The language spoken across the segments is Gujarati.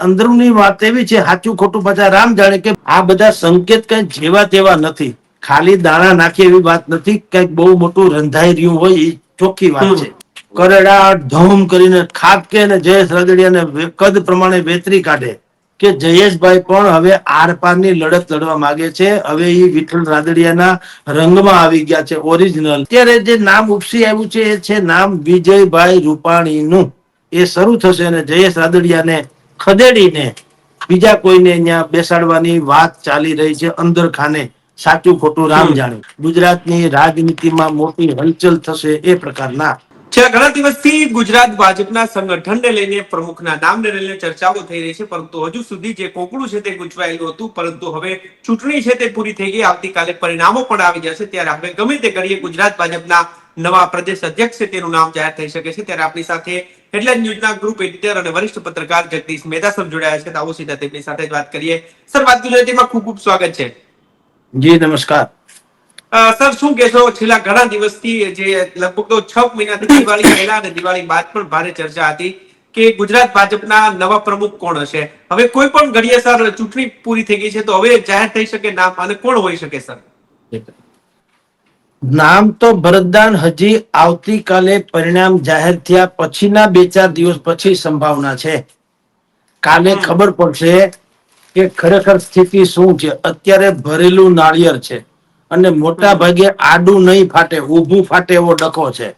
અંદરની વાત એવી છે સાચું ખોટું પાછા રામ જાણે કે આ બધા સંકેત કઈ જેવા તેવા નથી. ખાલી દાણા નાખી એવી વાત નથી કંઈક બહુ મોટું રંધાઈ રહ્યું હોય એ ચોખ્ખી વાત છે. કરડા ધમ કરીને ખાટકે ને જયેશ રાદડિયાને વે- કદ પ્રમાણે વેતરી કાઢે કે જયેશભાઈ પણ હવે આરપારની લડત લડવા માંગે છે હવે એ વિઠ્ઠલ રાદડિયાના રંગમાં આવી ગયા છે ઓરિજિનલ. અત્યારે જે નામ ઉપસી આવ્યું છે એ છે નામ વિજયભાઈ રૂપાણીનું. એ શરૂ થશે અને જયેશ રાદડિયાને ખદેડીને બીજા કોઈને અહીંયા બેસાડવાની વાત ચાલી રહી છે અંદર ખાને. સાચું ખોટું રામ જાણે. ગુજરાતની રાજનીતિમાં મોટી હલચલ થશે એ પ્રકારના. છેલ્લા ઘણા દિવસથી ગુજરાત ભાજપના સંગઠનને લઈને પ્રમુખના નામને લઈને ચર્ચાઓ થઈ રહી છે પરંતુ હજુ સુધી જે કોકડું છે તે ગુંચવાયેલું હતું પરંતુ હવે ચૂંટણી છે તે પૂરી થઈ ગઈ આવતીકાલે પરિણામો પણ આવી જશે. ત્યારે હવે ગમે તે ઘડીએ ગુજરાત ભાજપના નવા પ્રદેશ અધ્યક્ષ તેનું નામ જાહેર થઈ શકે છે. ત્યારે આપણી સાથે હેડલાઇન ન્યૂઝના ગ્રુપ એડિટર અને વરિષ્ઠ પત્રકાર જગદીશ મહેતા સર જોડાયા છે. આવો સીધા તેમની સાથે જ વાત કરીએ. સર વાત ગુજરાતીમાં ખૂબ ખૂબ સ્વાગત છે. જી નમસ્કાર. સર શું કહેશો? છેલ્લા ઘણા દિવસથી જે લગભગ તો છ મહિનાથી દિવાળી પહેલા અને દિવાળી બાદ પણ ભારે ચર્ચા હતી કે ગુજરાત ભાજપના નવા પ્રમુખ કોણ હશે? હવે કોઈ પણ ઘડીએ સર ચૂંટણી પૂરી થઈ ગઈ છે તો હવે જાહેર થઈ શકે નામ અને કોણ હોઈ શકે સર? નામ તો ભરતદાન હજી આવતીકાલે પરિણામ જાહેર થયા પછીના બે ચાર દિવસ પછી સંભાવના છે. કાલે ખબર પડશે કે ખરેખર સ્થિતિ શું છે. અત્યારે ભરેલું નાળિયેર છે અને મોટા ભાગે આડું નહીં ફાટે ઊભું ફાટે એવો ડખો છે.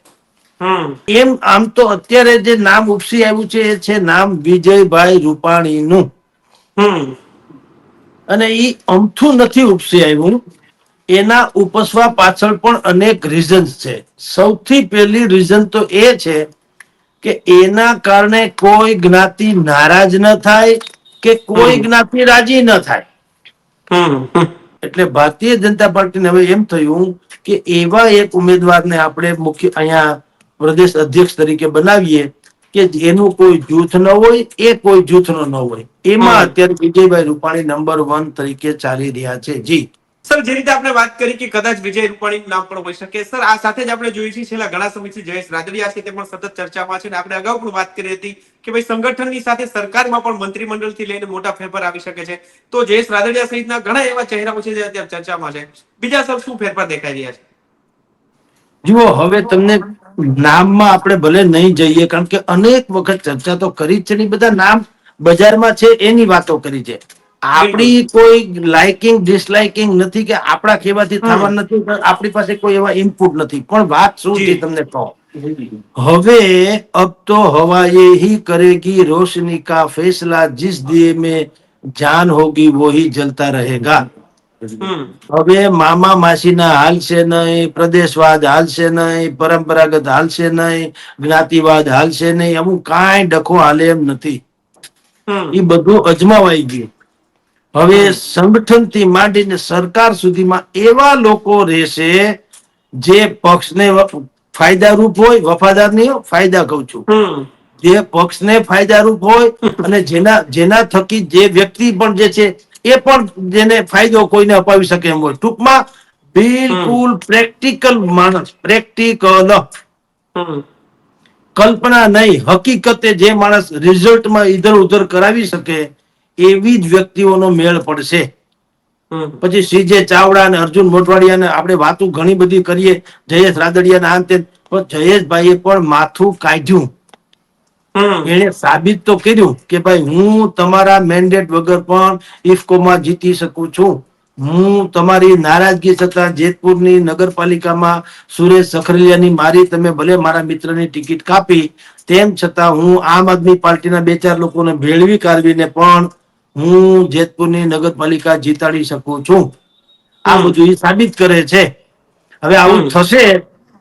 હમ. એમ આમ તો અત્યારે જે નામ ઉપસી આવ્યું છે એ છે નામ વિજયભાઈ રૂપાણીનું. નું અને ઈ અમથું નથી ઉપસી આવ્યું. એના ઉપસવા પાછળ પણ અનેક રીઝન્સ છે. સૌથી પહેલી રીઝન તો એ છે કે એના કારણે કોઈ જ્ઞાતિ નારાજ ન થાય કે કોઈ જ્ઞાતિ રાજી ન થાય. એટલે ભારતીય જનતા પાર્ટીને હવે એમ થયું કે એવા એક ઉમેદવારને આપણે મુખ્ય અહીંયા પ્રદેશ અધ્યક્ષ તરીકે બનાવીએ કે એનું કોઈ જૂથ ન હોય એ કોઈ જૂથનો ન હોય. એમાં અત્યારે વિજયભાઈ રૂપાણી નંબર વન તરીકે ચાલી રહ્યા છે. જી. સર, જે રીતે આપણે વાત કરી કે કદાચ વિજય રૂપાણીનું નામ પણ હોઈ શકે. સર, આ સાથે જ આપણે જોયું છીએ, છેલ્લા ઘણા સમયથી જયેશ રાદડિયા છે, તે પણ સતત ચર્ચામાં છે અને આપણે અગાઉ પણ વાત કરી હતી કે ભાઈ સંગઠનની સાથે સરકારમાં પણ મંત્રીમંડળથી લઈને મોટા ફેરફાર આવી શકે છે. તો જયેશ રાદડિયા સહિતના ઘણા એવા ચહેરાઓ છે જે અત્યારે ચર્ચામાં છે. બીજા સર, શું ફેરફાર દેખાઈ રહ્યા છે? જુઓ, હવે તમને નામમાં આપણે ભલે નહીં જઈએ, કારણ કે અનેક વખત ચર્ચા તો કરી જ છે બધા નામ બજારમાં છે, એની વાતો કરી છે. આપણી કોઈ લાઇકિંગ ડિસલાઇકિંગ નથી કે આપણા કહેવાથી થવા નથી આપણી પાસે કોઈ એવા ઇનપુટ નથી. પણ વાત શું છે તમને કહો? હવે અબ તો હવા યહી કરેગી રોશની કા ફેસલા જિસ દિએ મે જાન હોગી વોહી જલતા રહેગા. હવે મામા માસીના હાલશે નહીં પ્રદેશવાદ હાલશે નહીં પરંપરાગત હાલશે નહીં જ્ઞાતિવાદ હાલશે નહીં અમુક કાંઈ ડખો હાલે એમ નથી. એ બધું અજમાવાઈ ગયું. હવે સંગઠન સંગઠનથી માંડીને સરકાર સુધીમાં એવા લોકો રહેશે જે પક્ષને ફાયદારૂપ હોય વફાદાર નહીં ફાયદા કહું છું. જે પક્ષને ફાયદારૂપ હોય અને જેના જેના થકી જે વ્યક્તિ પણ જે છે એ પણ જેને ફાયદો કોઈને અપાવી શકે એમ હોય. ટૂંકમાં બિલકુલ પ્રેક્ટિકલ માણસ પ્રેક્ટિકલ. કલ્પના નહીં હકીકતે જે માણસ રિઝલ્ટમાં ઇધર ઉધર કરાવી શકે એવી જ વ્યક્તિઓનો મેળ પડશે. પછી સીજે ચાવડા અને અર્જુન મોટવાડિયાને આપણે વાતો ઘણી બધી કરીએ. જયેશ રાદડિયાના અંતે પણ જયેશભાઈએ પણ માથું કાઢ્યું. એને સાબિત તો કર્યું કે ભાઈ હું તમારા મેન્ડેટ વગર પણ ઇફકોમાં જીતી શકું છું. હું તમારી નારાજગી છતાં જેતપુરની નગરપાલિકામાં સુરેશ સખરેલિયાની મારી તમે ભલે મારા મિત્રની ટિકિટ કાપી તેમ છતાં હું આમ આદમી પાર્ટીના બે ચાર લોકોને ભેળવી કાઢવીને પણ હું જેતપુરની નગરપાલિકા જીતાડી શકું છું. આ બધું એ સાબિત કરે છે. હવે આવું થશે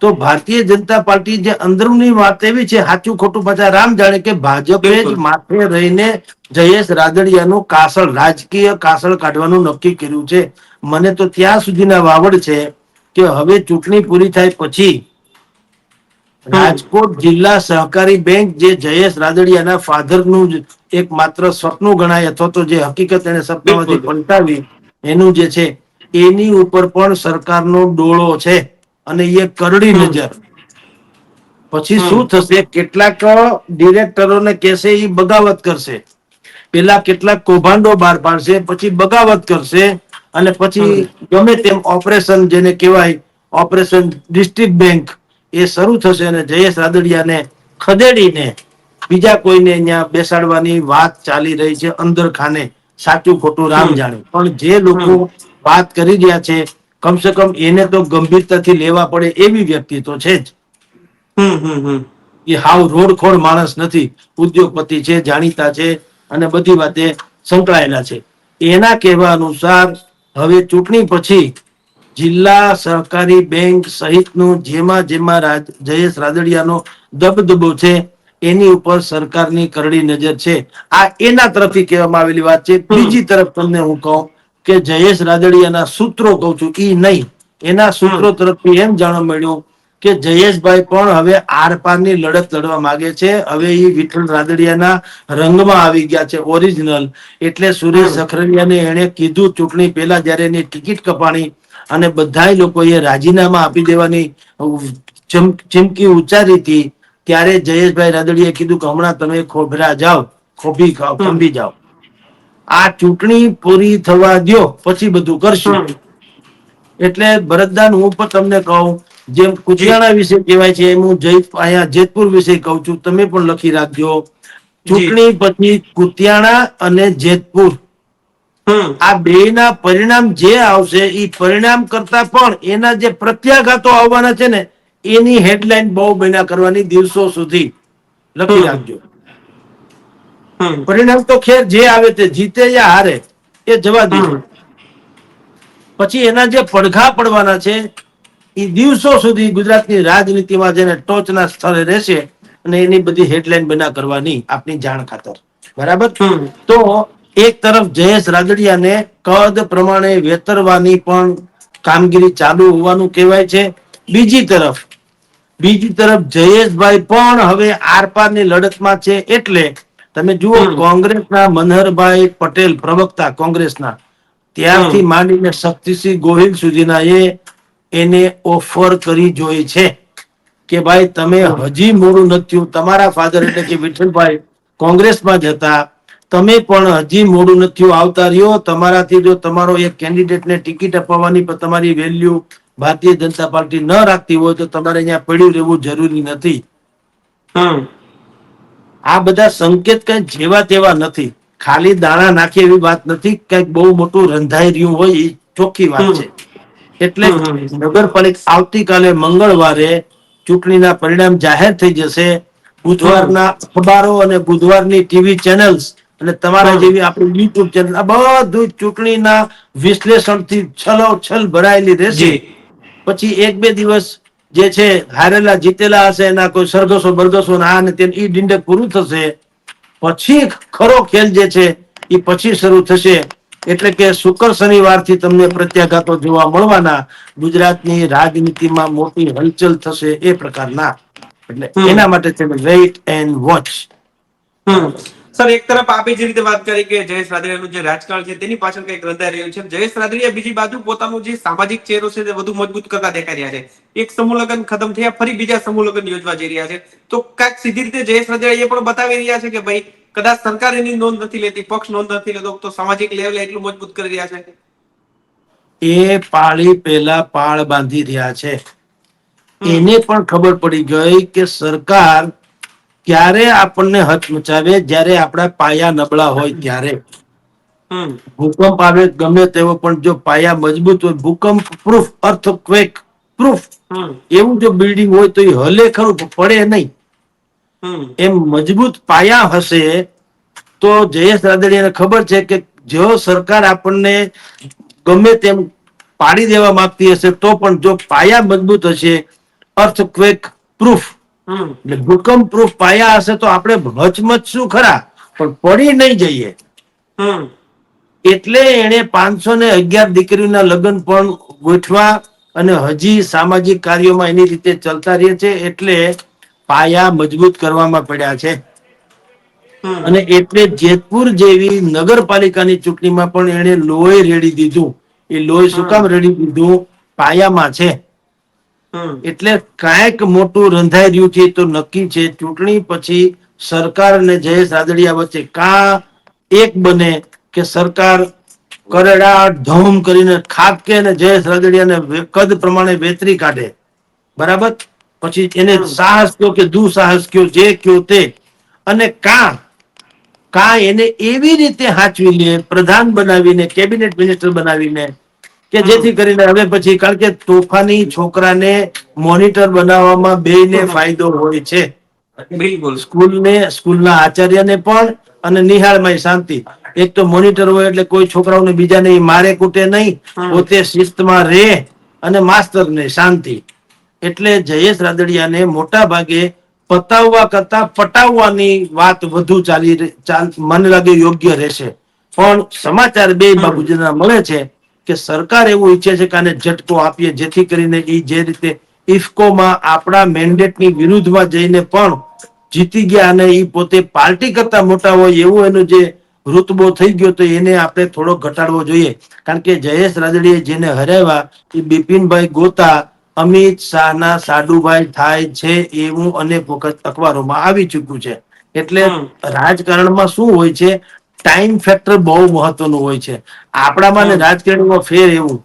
તો ભારતીય જનતા પાર્ટી જે અંદરની વાત એવી છે સાચું ખોટું પાછા રામ જાણે કે ભાજપે જ માથે રહીને જયેશ રાદડિયાનું કાસળ રાજકીય કાસળ કાઢવાનું નક્કી કર્યું છે. મને તો ત્યાં સુધીના વાવડ છે કે હવે ચૂંટણી પૂરી થાય પછી રાજકોટ જિલ્લા સહકારી બેંક જે જયેશ રાદડિયાના ફાધરનું જ એક માત્ર સપનું ગણાય અથવા તો જે હકીકત એને સપનામાંથી પલટાવી એનું જે છે એની ઉપર પણ સરકારનો ડોળો છે અને એ કરડી નજર. પછી શું થશે? કેટલાક ડિરેક્ટરોને કહેશે એ બગાવત કરશે. પેલા કેટલાક કૌભાંડો બહાર પાડશે પછી બગાવત કરશે અને પછી ગમે તેમ ઓપરેશન જેને કહેવાય ઓપરેશન ડિસ્ટ્રિક્ટ બેંક એ શરૂ થશે અને જયેશ રાદડિયાને ખદેડીને બીજા કોઈને અહીંયા બેસાડવાની વાત ચાલી રહી છે અંદર ખાને. સાચું ખોટું રામ જાણે. પણ જે લોકો વાત કરી રહ્યા છે કમસે કમ એને તો ગંભીરતાથી લેવા પડે એવી વ્યક્તિ તો છે જ. એ હાવ રોડખોડ માણસ નથી ઉદ્યોગપતિ છે જાણીતા છે અને બધી વાતે સંકળાયેલા છે. એના કહેવા અનુસાર હવે ચૂંટણી પછી જિલ્લા સહકારી બેંક સહિતનું જેમાં જેમાં જયેશ રાદડિયાનો દબદબો છે એની ઉપર સરકારની કરડી નજર છે. આ એના તરફથી કહેવામાં આવેલી વાત છે. બીજી તરફ તમને હું કહું કે જયેશ રાદડિયાના સૂત્રો કહું છું ઈ નહીં. એના સૂત્રો તરફથી એમ જાણવા મળ્યું કે જયેશભાઈ પણ હવે આરપારની લડત લડવા માંગે છે. હવે એ વિઠ્ઠલ રાદડિયાના રંગમાં આવી ગયા છે ઓરિજિનલ. એટલે સુરેશ સખરડિયાને એણે કીધું ચૂંટણી પહેલા જ્યારે એની ટિકિટ કપાણી અને બધાય લોકોએ રાજીનામા આપી દેવાની ચીમકી ઉચ્ચારી હતી. ત્યારે જયેશભાઈ રાદડીએ કીધું કે હમણાં તમે ખોભરા જાઓ ખોભી ખાઓ ખંભી જાઓ. આ ચૂંટણી પૂરી થવા દ્યો પછી બધું કરશું. એટલે ભરતદાન હું પણ તમને કહું જેમ કુતિયાણા વિશે કહેવાય છે એમ હું જય અહીંયા જેતપુર વિશે કહું છું તમે પણ લખી રાખજો. ચૂંટણી પછી કુતિયાણા અને જેતપુર. હમ. બે ના પરિણામ જે આવશે એ પરિણામ કરતા પણ એના જે પ્રત્યાઘાતો આવવાના છે ને એની હેડલાઇન બહુ બન્યા કરવાની દિવસો સુધી. લખી રાખજો. પરિણામ તો ખેર જે આવે તે જીતે યા હારે એ જવા દીધું પછી એના જે પડઘા પડવાના છે એ દિવસો સુધી ગુજરાતની રાજનીતિમાં જેને ટોચના સ્થળે રહેશે અને એની બધી હેડલાઇન બના કરવાની આપની જાણ ખાતર. બરાબર? તો એક તરફ જયેશ રાદડિયાને કદ પ્રમાણે વેતરવાની પણ કામગીરી ચાલુ હોવાનું કહેવાય છે. બીજી તરફ બીજી તરફ જયેશભાઈ પણ હવે આરપારની લડતમાં છે એટલે તમે જુઓ કોંગ્રેસના મનહરભાઈ પટેલ પ્રવક્તા કોંગ્રેસના ત્યારથી. માંડીને શક્તિસિંહ ગોહિલ સુધીના એ એને ઓફર કરી જોઈ છે કે ભાઈ તમે હજી મોડું નથી તમારા ફાધર એટલે કે વિઠ્ઠલભાઈ કોંગ્રેસમાં જ હતા. તમે પણ હજી મોડું નથી આવતા રહ્યો. તમારાથી જો તમારો એક કેન્ડિડેટને ટિકિટ અપાવવાની પણ તમારી વેલ્યુ ભારતીય જનતા પાર્ટી ન રાખતી હોય તો તમારે અહીંયા પડ્યું રહેવું જરૂરી નથી. આ બધા સંકેત કઈ જેવા તેવા નથી. ખાલી દાણા નાખે એવી વાત નથી. કંઈક બહુ મોટું રંધાઈ રહ્યું હોય એ ચોખ્ખી વાત છે. એટલે. નગરપાલિકા આવતીકાલે મંગળવારે ચૂંટણીના પરિણામ જાહેર થઈ જશે. બુધવારના અખબારો અને બુધવારની ટીવી ચેનલ્સ અને તમારા જેવી આપણી યુટ્યુબ ચેનલ આ બધું ચૂંટણીના વિશ્લેષણથી છલોછલ ભરાયેલી રહેશે. પછી એક બે દિવસ જે છે હારેલા જીતેલા હશે એના કોઈ સરઘસો બરઘસો ના ને તે ઈ ડિંડક પૂરું થશે. પછી ખરો ખેલ જે છે એ પછી શરૂ થશે. એટલે કે શુક્ર શનિવારથી તમને પ્રત્યાઘાતો જોવા મળવાના. ગુજરાતની રાજનીતિમાં મોટી હલચલ થશે એ પ્રકારના. એટલે એના માટે તમે wait and watch hmm. Sir એક તરફ આપે જે રીતે વાત કરી કે જયેશ રાદડિયાનું જે રાજકારણ છે તેની પાછળ કંઈક રંધાઈ રહ્યું છે. જયેશ રાદડિયા બીજી બાજુ પોતાનું જે સામાજિક ચહેરો છે તે વધુ મજબૂત કરતા દેખાઈ રહ્યા છે. એક સમૂહ લગ્ન ખતમ થયા ફરી બીજા સમૂહ લગ્ન યોજવા જઈ રહ્યા છે. તો કાંઈક સીધી રીતે જયેશ રાદડિયા એ પણ બતાવી રહ્યા છે કે ભાઈ કદાચ સરકાર એની નોંધ નથી લેતી પક્ષ નોંધ નથી લેતો તો સામાજિક લેવલે એટલું મજબૂત કરી રહ્યા છે. એ પાળી પેલા પાળ બાંધી રહ્યા છે. એને પણ ખબર પડી ગઈ કે સરકાર ક્યારે આપણને હચમચાવે જ્યારે આપણા પાયા નબળા હોય ત્યારે. ભૂકંપ આવે ગમે તેવો પણ જો પાયા મજબૂત હોય ભૂકંપ પ્રૂફ અર્થક્વેક પ્રૂફ એવું જો બિલ્ડિંગ હોય તો એ હલે ખરું પડે નહીં. એમ મજબૂત પાયા હશે તો જયેશ રાદડિયાને ખબર છે કે જો સરકાર આપણને ગમે તેમ પાડી દેવા માંગતી હશે તો પણ જો પાયા મજબૂત હશે અર્થક્વેક પ્રૂફ હમ એટલે ભૂકંપ પ્રૂફ પાયા હશે તો આપણે હચમચશું ખરા? પણ પડી નહીં જઈએ. એટલે એને પાંચસો ને અગિયાર દીકરીના લગ્ન પણ ગોઠવા અને હજી સામાજિક કાર્યોમાં એની રીતે ચલતા રહે છે એટલે પાયા મજબૂત કરવામાં પડ્યા છે. અને એટલે જેતપુર જેવી નગરપાલિકાની ચૂંટણીમાં પણ એણે લોહી રેડી દીધું. એ લોહી શું કામ રેડી દીધું? પાયામાં છે. એટલે કાંઈક મોટું રંધાઈ રહ્યું છે તો નક્કી છે. ચૂંટણી પછી સરકાર અને જયેશ રાદડિયા વચ્ચે કા એક બને કે સરકાર કરેડા ધમ કરીને ખાપકે અને જયેશ રાદડિયાને કદ પ્રમાણે વેતરી કાઢે. બરાબર? પછી એને સાહસ કયો કે દુસાહસ કયો જે કયો તે. અને કા? કા એને એવી રીતે હાચવી લે પ્રધાન બનાવીને કેબિનેટ મિનિસ્ટર બનાવીને કે જેથી કરીને હવે પછી કારણ કે તોફાની છોકરાને મોનિટર બનાવવામાં બેયને ફાયદો હોય છે. બિલકુલ. સ્કૂલને સ્કૂલના આચાર્યને પણ અને નિહાળમાં શાંતિ. એક તો મોનિટર હોય એટલે કોઈ છોકરાઓને બીજાને મારે કૂટે નહીં. પોતે શિસ્તમાં રહે અને માસ્તરને શાંતિ. એટલે જયેશ રાદડિયાને મોટા ભાગે પતાવવા કરતા પટાવવાની વાત વધુ ચાલી મને લાગે યોગ્ય રહેશે. પણ સમાચાર બે બાબુજીના મળે છે. કે સરકાર એવું ઈચ્છે છે કે આને ઝટકો આપીએ જેથી કરીને એ જે રીતે ઇફકોમાં આપણા મેન્ડેટની વિરુદ્ધમાં જઈને પણ જીતી ગયા અને એ પોતે પાર્ટી કરતા મોટા હોય એવું એનું જે ઋતબો થઈ ગયો તો એને આપણે થોડો ઘટાડવો જોઈએ. કારણ કે જયેશ રાદડીએ જેને હરાવ્યા એ બિપિનભાઈ ગોતા અમિત શાહના સાડુભાઈ થાય છે એવું અનેક વખત અખબારોમાં આવી ચૂક્યું છે. એટલે રાજકારણમાં શું હોય છે? ટાઈમ ફેક્ટર બહુ મહત્વનું હોય છે. આપણામાં ને રાજકારણમાં ફેર એવું.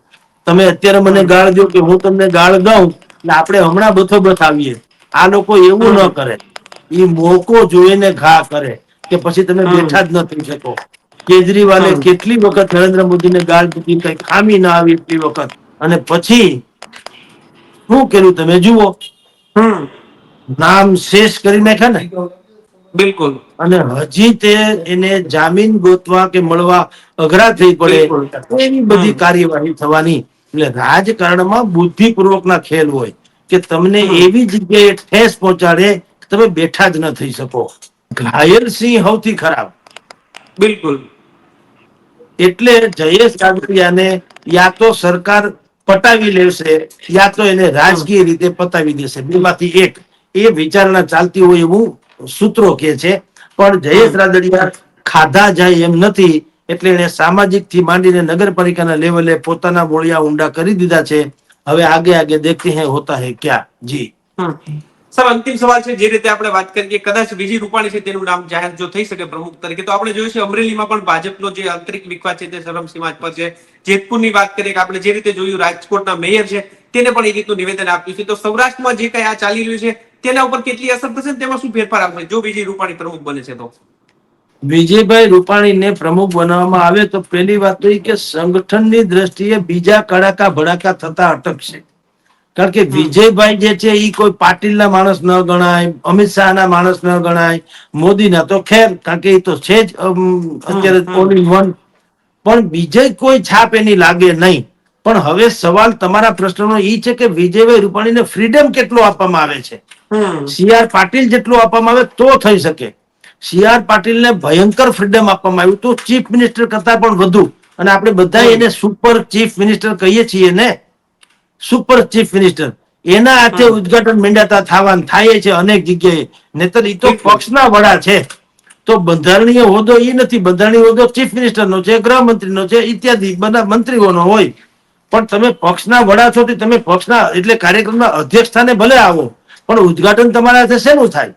તમે અત્યારે મને ગાળ દો કે હું તમને ગાળ દઉં એટલે આપણે હમણાં બથો બતાવીએ આ લોકો એવું ન કરે. એ મોકો જોઈને ઘા કરે કે પછી તમે બેઠા જ ન થઈ શકો કેજરીવાલે કેટલી વખત નરેન્દ્ર મોદીને ગાળ દીધી કઈ ખામી ના આવી એટલી વખત. અને પછી શું કર્યું તમે જુઓ? નામ શેષ કરી નાખ્યા ને? બિલકુલ. અને હજી તે એને જામીન ગોતવા કે મળવા અઘરા થઈ પડે એવી બધી કાર્યવાહી થવાની. એટલે રાજકારણમાં બુદ્ધિપૂર્વકના ખેલ હોય કે તમને એવી જગ્યાએ ઠેસ પહોંચાડે તમે બેઠા જ ન થઈ શકો. ઘાયલ સિંહ સૌથી ખરાબ. બિલકુલ. એટલે જયેશ કાગડિયાને યા તો સરકાર પટાવી લેશે યા તો એને રાજકીય રીતે પતાવી દેશે. બેમાંથી એક. એ વિચારણા ચાલતી હોય એવું સૂત્રો કે છે, પણ જયેશ. રાદડિયા ખાધા જાય એમ નથી, એટલે એને સામાજિકથી માંડીને નગરપાલિકાના લેવલે પોતાના બોળિયા ઊંડા કરી દીધા છે. હવે આગે આગે દેખતે હે, હોતા હે ક્યાં? જી. સર અંતિમ સવાલ છે, જે રીતે આપણે વાત કરીએ, કદાચ વિજય રૂપાણી છે તેનું નામ જાહેર જો થઈ શકે પ્રમુખ તરીકે, તો આપણે જોયું છે અમરેલીમાં પણ ભાજપનો જે આંતરિક વિખવાદ છે તે ચરમસીમા પર છે. જેતપુરની વાત કરીએ કે આપણે જે રીતે જોયું રાજકોટના મેયર છે, તેને પણ એ રીતનું નિવેદન આપ્યું છે. તો સૌરાષ્ટ્રમાં જે કઈ આ ચાલી રહ્યું છે તેના ઉપર કેટલી અસર થશે તેમાં શું ફેરફાર આવશે? જો વિજય રૂપાણી પ્રમુખ બને છે તો. વિજયભાઈ રૂપાણીને પ્રમુખ બનાવવામાં આવે તો પહેલી વાત તો એ કે સંગઠનની દ્રષ્ટિએ બીજા કડાકા ભડાકા થતા અટકશે. કારણ કે વિજયભાઈ જે છે એ કોઈ પાટીલના માણસ ન ગણાય અમિત શાહના માણસ ન ગણાય મોદીના તો ખેર કારણ કે એ તો છે જ અત્યારે. ઓલ ઇન વન પણ બીજે કોઈ છાપ એની લાગે નહીં. પણ હવે સવાલ તમારા પ્રશ્નનો એ છે કે વિજયભાઈ રૂપાણીને ફ્રીડમ કેટલો આપવામાં આવે છે? સી આર પાટીલ જેટલું આપવામાં આવે તો થઈ શકે. સી આર પાટીલને ભયંકર ફ્રીડમ આપવામાં આવ્યું તો ચીફ મિનિસ્ટર કરતા પણ વધુ. અને આપણે બધા એને સુપર ચીફ મિનિસ્ટર કહીએ છીએ ને. સુપર ચીફ મિનિસ્ટર એના હાથે ઉદઘાટન મંડાતા થવાનું થાય છે અનેક જગ્યાએ. નહીતર એ તો પક્ષના વડા છે. તો બંધારણીય હોદ્દો એ નથી. બંધારણીય હોદ્દો ચીફ મિનિસ્ટરનો છે ગૃહમંત્રીનો છે ઇત્યાદિ બધા મંત્રીઓનો હોય. પણ તમે પક્ષના વડા છો તમે પક્ષના એટલે કાર્યક્રમના અધ્યક્ષ સ્થાને ભલે આવો. પણ ઉદઘાટન તમારા હાથે શેનું થાય?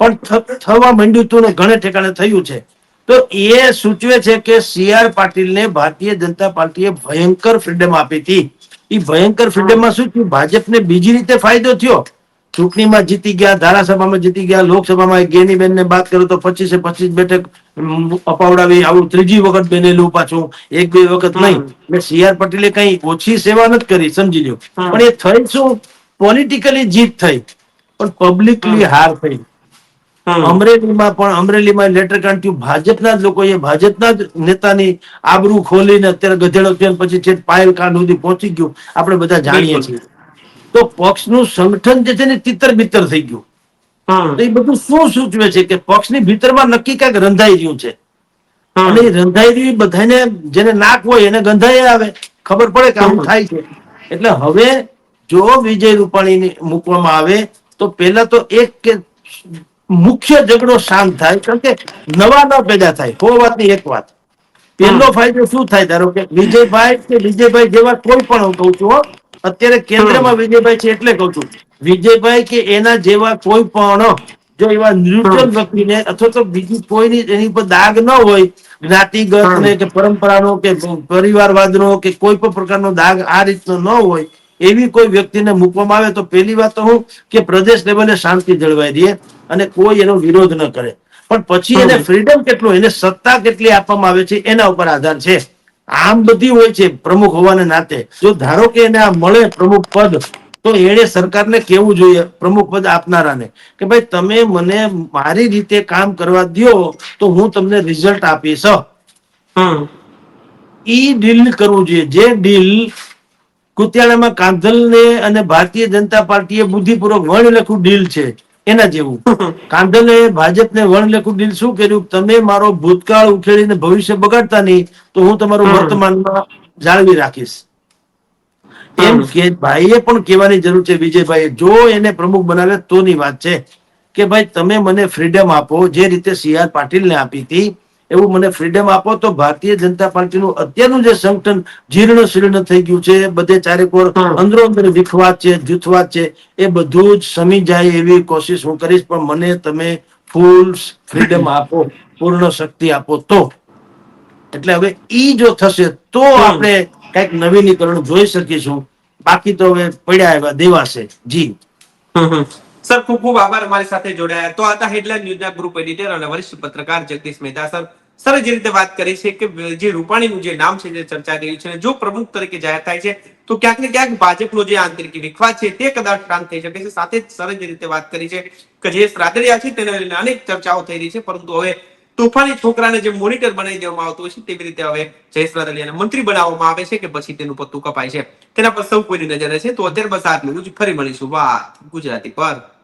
પણ થવા માંડ્યું હતું ને ઘણે ઠેકાણે થયું છે. તો એ સૂચવે છે કે સી આર પાટીલને ભારતીય જનતા પાર્ટીએ ભયંકર ફ્રીડમ આપી હતી. એ ભયંકર ફ્રીડમમાં શું થયું? ભાજપને બીજી રીતે ફાયદો થયો? ચૂંટણીમાં જીતી ગયા ધારાસભામાં જીતી ગયા લોકસભામાં ને વાત કરો તો પચીસે પચીસ બેઠક અપાવડાવી આવું ત્રીજી વખત બનેલું પાછું એક બે વખત. નહીં. એટલે સી આર પટેલે કઈ ઓછી સેવા નથી કરી સમજી લ્યો. પણ એ થઈ શું? પોલિટિકલી જીત થઈ. પણ પબ્લિકલી હાર થઈ. અમરેલીમાં પણ અમરેલીમાં લેટર કાઢ્યું ભાજપના જ લોકોએ ભાજપના જ નેતાની આબરૂ ખોલીને અત્યારે ગધેડો થયો પછી છે પાયલ કાન સુધી પહોંચી ગયું. આપણે બધા જાણીએ છીએ. તો પક્ષનું સંગઠન જે છે ને તિતર બિતર થઈ ગયું. એ બધું શું સૂચવે છે કે પક્ષની ભીતરમાં નક્કી કાંઈક રંધાઈ રહ્યું છે? અને એ રંધાઈ રહ્યું બધાને જેને નાક હોય એને ગંધાઈ આવે. ખબર પડે કે આવું થાય છે. એટલે હવે જો વિજય રૂપાણી મૂકવામાં આવે તો પહેલા તો એક કે મુખ્ય ઝઘડો શાંત થાય કારણ કે નવા ન પેદા થાય વાતની એક વાત. પહેલો ફાયદો શું થાય? ધારો કે વિજયભાઈ કે વિજયભાઈ જેવા કોઈ પણ હું કહું છું અત્યારે કેન્દ્રમાં વિજયભાઈ છે એટલે કહું છું. વિજયભાઈ કે એના જેવા કોઈ પણ જો એવા ન્યુટ્રલ વ્યક્તિને અથવા તો બીજી કોઈની એની પર દાગ ન હોય જ્ઞાતિગત ને કે પરંપરાનો કે પરિવારવાદનો કે કોઈ પણ પ્રકારનો દાગ આ રીતનો ન હોય એવી કોઈ વ્યક્તિને મૂકવામાં આવે તો પહેલી વાત તો હું કે પ્રદેશ લેવલે શાંતિ જળવાઈ રહે અને કોઈ એનો વિરોધ ન કરે. પણ પછી એને ફ્રીડમ કેટલું? એને સત્તા કેટલી આપવામાં આવે છે? એના ઉપર આધાર છે. આમ બધી હોય છે પ્રમુખ હોવાને નાતે. જો ધારો કે એને આ મળે પ્રમુખ પદ તો એણે સરકારને કેવું જોઈએ પ્રમુખ પદ આપનારાને કે ભાઈ તમે મને મારી રીતે કામ કરવા દ્યો તો હું તમને રિઝલ્ટ આપીશ. ઈ ડીલ કરવું જોઈએ. જે ડીલ કુતિયાણામાં કાંધલને અને ભારતીય જનતા પાર્ટીએ બુદ્ધિપૂર્વક વણલેખું ડીલ છે. એના જેવું. કાંધલે ભાજપને વણલેખું ડીલ શું કર્યું? તમે મારો ભૂતકાળ ઉખેડીને ભવિષ્ય બગાડતા નહીં તો હું તમારું. વર્તમાનમાં જાળવી રાખીશ. એમ કે ભાઈએ પણ કહેવાની જરૂર છે વિજયભાઈ જો એને પ્રમુખ બનાવે તોની વાત છે કે ભાઈ તમે મને ફ્રીડમ આપો જે રીતે સી આર પાટીલને આપી હતી એવું મને ફ્રીડમ આપો તો ભારતીય જનતા પાર્ટીનું અત્યારનું જે સંગઠન જીર્ણ શીર્ણ થઈ ગયું છે બધે ચારેક ઓર અંદરો અંદર વિખવાદ છે જૂથવાદ છે એ બધું જ સમી જાય એવી કોશિશ હું કરીશ પણ મને તમે ફૂલ ફ્રીડમ આપો પૂર્ણ શક્તિ આપો તો. એટલે હવે ઈ જો થશે તો આપણે કંઈક નવીનીકરણ જોઈ શકીશું. બાકી તો હવે પડ્યા એવા દેવાશે. જી. હમ. સર, ખૂબ ખૂબ આભાર અમારી સાથે જોડાયા. તો આ હતા હેડલાઇન ન્યૂઝના ગ્રુપ એડિટર અને વરિષ્ઠ પત્રકાર જગદીશ મહેતા સર. સર, જે રીતે વાત કરી છે કે જે રૂપાણીનું જે નામ છે, જે ચર્ચાઈ રહ્યું છે જો પ્રમુખ તરીકે જાહેર થાય છે, તો ક્યાંક ને ક્યાંક ભાજપનો જે આંતરિક વિખવાદ છે તે કદાચ શાંત થઈ શકે છે. સાથે જ સર જે રીતે વાત કરી છે કે જે રાદડિયા છે તેને અનેક ચર્ચાઓ થઈ રહી છે, પરંતુ હવે તોફાની છોકરાને જે મોનિટર બનાવી દેવામાં આવતો હોય છે, તેવી રીતે હવે જયેશ રાદડિયાને મંત્રી બનાવવામાં આવે છે કે પછી તેનું પત્તું કપાય છે. તેના પર સૌ કોઈની નજર છે. તો અત્યારે બસ આટલું જ ફરી મળીશું વાત ગુજરાતી પર.